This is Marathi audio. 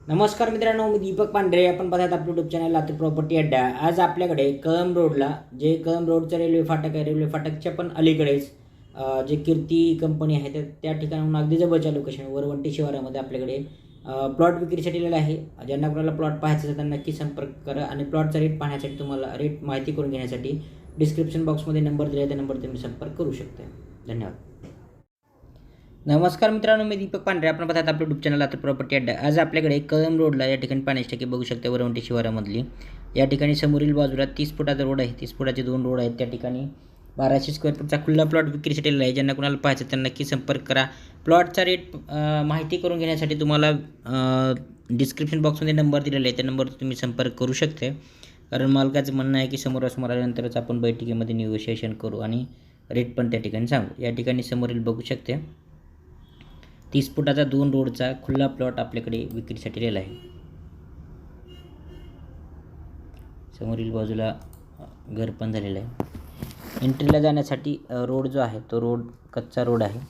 नमस्कार मित्रांनो मी दीपक पांढरे. आपण पाहतात आपलं युट्यूब चॅनल लातूर प्रॉपर्टी अड्डा आज आपल्याकडे कळम रोडला जे कळम रोडचं रेल्वे फाटक आहे रेल्वे फाटकच्या पण अलीकडेच जे कीर्ती कंपनी आहे तर त्या ठिकाणाहून अगदी जवळच्या लोकेशन वरवंटी शिवारामध्ये आपल्याकडे प्लॉट विक्रीसाठी दिलेला आहे. ज्यांना कोणाला प्लॉट पाहायचा असेल त्यांना नक्की संपर्क करा आणि प्लॉटचा रेट पाहण्यासाठी तुम्हाला रेट माहिती करून घेण्यासाठी डिस्क्रिप्शन बॉक्समध्ये नंबर दिला आहे त्या नंबर तुम्ही संपर्क करू शकता. धन्यवाद. नमस्कार मित्रांनो मी दीपक पांढरे. आपण पाहतात आपलं युट्यूब चॅनल आता प्रॉपर्टी अड्डा. आज आपल्याकडे कदम रोडला या ठिकाणी पाण्याची टाकी बघू शकता. वरवंटी शिवारामधली. या ठिकाणी समोरील बाजूला तीस फुटाचा रोड आहे. तीस फुटाचे दोन रोड आहेत. त्या ठिकाणी बाराशे स्क्वेअर फूटचा खुल्ला प्लॉट विक्रीसाठी आहे. ज्यांना कोणाला पाहायचं त्यांना नक्की संपर्क करा. प्लॉटचा रेट माहिती करून घेण्यासाठी तुम्हाला डिस्क्रिप्शन बॉक्समध्ये नंबर दिलेला आहे. त्या नंबरवर तुम्ही संपर्क करू शकते. कारण मालकाचं म्हणणं आहे की समोरासमोर आल्यानंतरच आपण बैठकीमध्ये निगोशिएशन करू आणि रेट पण त्या ठिकाणी सांगू. या ठिकाणी समोरील बघू शकते. तीस फुटाचा दोन रोडचा खुल्ला प्लॉट आपल्याकडे विक्रीसाठी दिलेला आहे. समोरील बाजूला घर पण झालेलं आहे. एंट्रीला जाण्यासाठी रोड जो आहे तो रोड कच्चा रोड आहे.